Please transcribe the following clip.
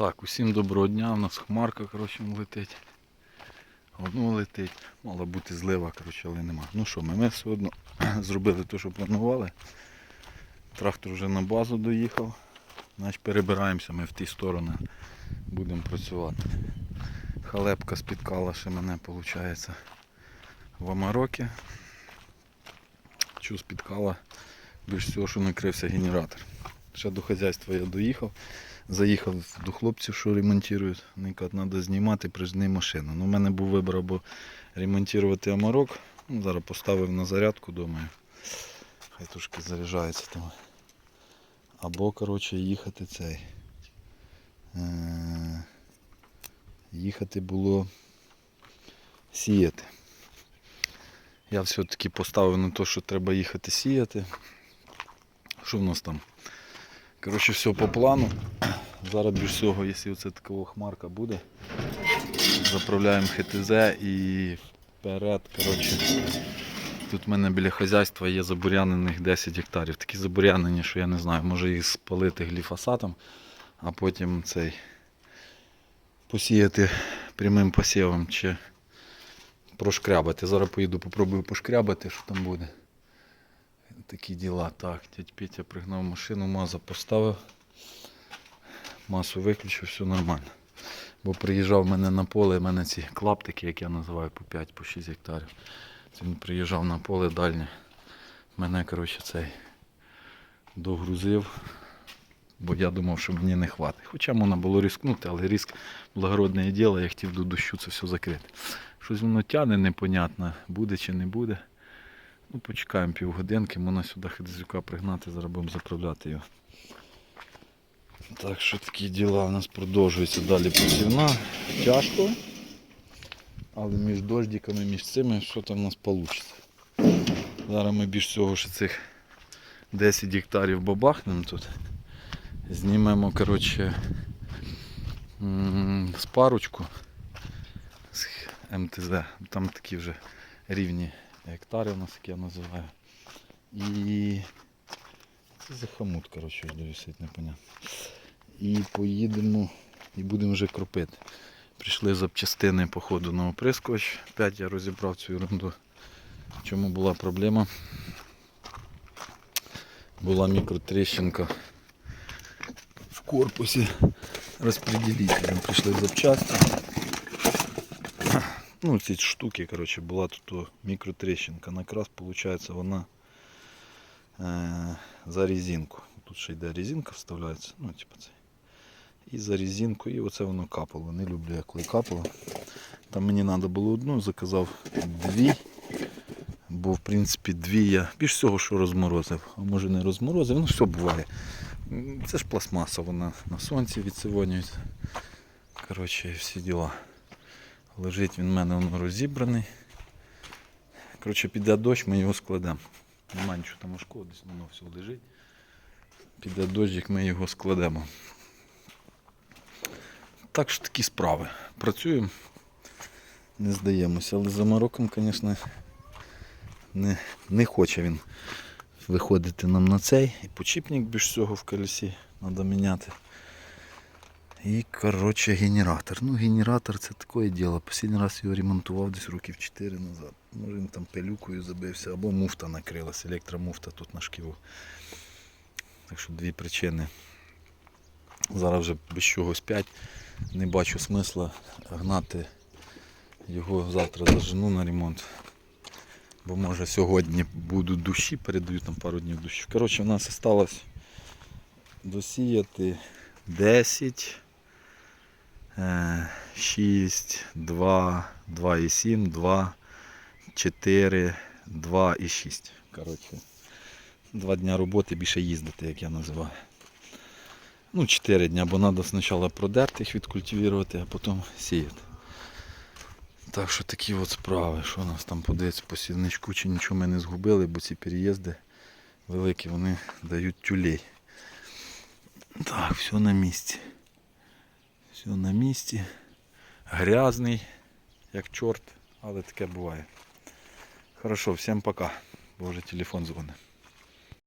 Так, усім доброго дня. У нас хмарка коротше, летить. Одну летить. Мала бути злива, коротше, але нема. Ну що, ми, ми все одно зробили те, що планували. Трактор вже на базу доїхав. Значить перебираємося ми в ті сторони. Будемо працювати. Халепка спіткала ще мене, виходить, в Амарокі. Чу спіткала більш всього, що накрився генератор. Ще до хазяйства я доїхав. Заїхав до хлопців, що ремонтують. Вони кажуть, треба знімати, прижни машину. Ну, у мене був вибір або ремонтувати амарок. Ну, зараз поставив на зарядку, думаю. Хай трошки заряджається там. Або, коротше, їхати цей. Е- їхати було сіяти. Я все-таки поставив на те, що треба їхати сіяти. Що в нас там? Коротше, все по плану. Зараз більш всього, якщо оце така хмарка буде, заправляємо ХТЗ і вперед. Коротше, тут в мене біля хазяйства є забурянених 10 гектарів. Такі забурянені, що я не знаю, може їх спалити гліфосатом, а потім цей посіяти прямим посівом чи прошкрябати. Зараз поїду, попробую пошкрябати, що там буде. Такі діла. Так, дядь Петя пригнав машину, маза поставив. Масу виключив, все нормально. Бо приїжджав в мене на поле, в мене ці клаптики, як я називаю, по 5-6 по 6 гектарів. Він приїжджав на поле дальнє. Мене, коротше, цей догрузив, бо я думав, що мені не хватить. Хоча можна було ризикнути, але риск благородне діло, я хотів до дощу це все закрити. Щось воно тягне непонятно, буде чи не буде. Ну, почекаємо півгодинки, можна сюди хедзюка пригнати, зараз будемо заправляти його. Так що такі діла у нас продовжуються далі посівна. Тяжко. Але між дождиками, між цими, що там у нас вийде. Зараз ми більш всього ще цих 10 гектарів бабахнемо тут. Знімемо, коротше, м, з парочку з МТЗ. Там такі вже рівні гектари у нас, як я називаю. І це за хамут, коротше, висить, непонятно. І поїдемо і будемо вже кропити. Прийшли запчастини по ходу на оприскувач. Опять я розібрав цю ерунду. В чому була проблема? Була мікротріщинка в корпусі розподілителем. Прийшли запчасти. Ну, ці штуки, коротше, була тут о, мікротріщинка. Накраз, виходить, вона е, за резинку. Тут ще йде резинка вставляється. Ну, типу це. І за резинку, і оце воно капало. Не люблю, як коли капало. Там мені треба було одну, заказав дві. Бо в принципі дві я більш всього, що розморозив. А може не розморозив, ну все буває. М, Це ж пластмаса, вона на сонці відсивонюється. Коротше, всі діла. Лежить він в мене воно розібраний. Коротше, піде дощ, ми його складемо. Нема нічого там важкого, десь воно все лежить. Піде дощик, ми його складемо. Так що такі справи. Працюємо, не здаємося, але за Мароком, звісно, не, не хоче він виходити нам на цей. І почіпник більш всього в колесі треба міняти. І коротше генератор. Ну генератор це таке діло. Останній раз його ремонтував десь років 4 назад. Може він там пилюкою забився, або муфта накрилась, електромуфта тут на шківу. Так що дві причини. Зараз вже без чогось 5. Не бачу смисла гнати його завтра зажену на ремонт. Бо може сьогодні будуть душі, передають там пару днів душі. Коротше, у нас залишилось досіяти 10, е, 6, 2, 2,7, 2, 4, 2 і 6. Коротше, два дня роботи більше їздити, як я називаю. Ну, 4 дня, бо треба спочатку продерти їх, відкультивувати, а потім сіяти. Так що такі от справи, що у нас там подивиться по сірничку, чи нічого ми не згубили, бо ці переїзди великі, вони дають тюлей. Так, все на місці. Все на місці. Грязний, як чорт, але таке буває. Хорошо, всім пока. Боже, телефон дзвонить.